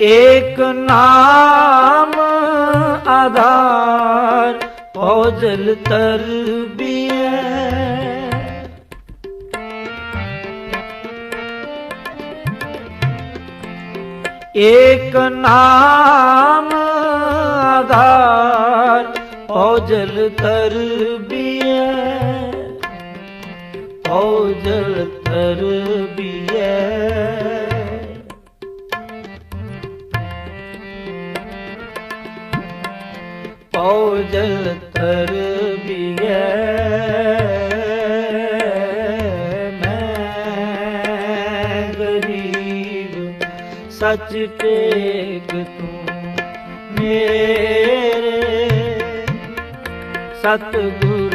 ਏਕ ਨਾਮ ਆਧਾਰ ਭੋਜਲ ਤਰਬੀਐ ਏਕ ਨਾਮ ਆਧਾਰ ਭੋਜਲ ਤਰਬੀਐ ਭੋਜਲ ਤਰਬੀਐ ਭੋਜਲ ਤਰਬੀਐ ਮੈਂ ਗਰੀਬ ਸੱਚ ਟੇਕ ਤੂੰ ਮੇਰੇ। ਸਤਿਗੁਰ